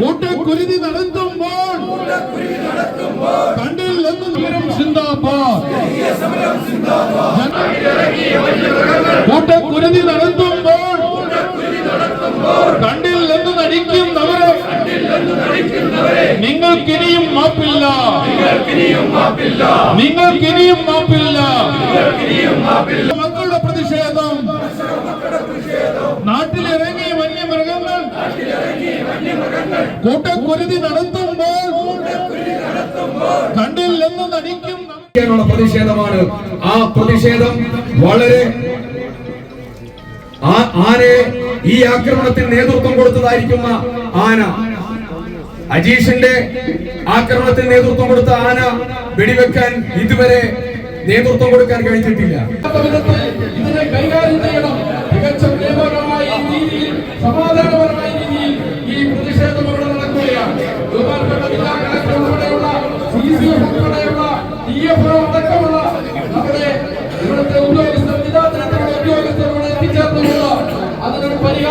കൂട്ടക്കുരുതി നടത്തുമ്പോൾ കണ്ടിൽ നിന്ന് സമരം സിന്ദാബാദ്. കൂട്ടക്കുരുതി നടത്തുമ്പോൾ കണ്ടിൽ നിന്ന് നടിക്കുന്നവരെ നിങ്ങൾക്കിനിയും മാപ്പില്ല. നിങ്ങൾക്കിനിയും മാപ്പില്ല. മക്കളുടെ പ്രതിഷേധം. നാട്ടിലിറങ്ങി വന്യമൃഗങ്ങൾ. കൂട്ടക്കുരുതി നടത്തുമ്പോൾ കണ്ടിൽ നിന്ന് നടിക്കും പ്രതിഷേധമാണ്. ആ പ്രതിഷേധം വളരെ ആരെ ഈ ആക്രമണത്തിന് നേതൃത്വം കൊടുത്തതായിരിക്കുന്ന ആന. അജീഷിന്റെ ആക്രമണത്തിന് നേതൃത്വം കൊടുത്ത ആന വെടിവെക്കാൻ ഇതുവരെ നേതൃത്വം കൊടുക്കാൻ കഴിഞ്ഞിട്ടില്ല. ഇതിനെ കൈകാര്യം ചെയ്യണം.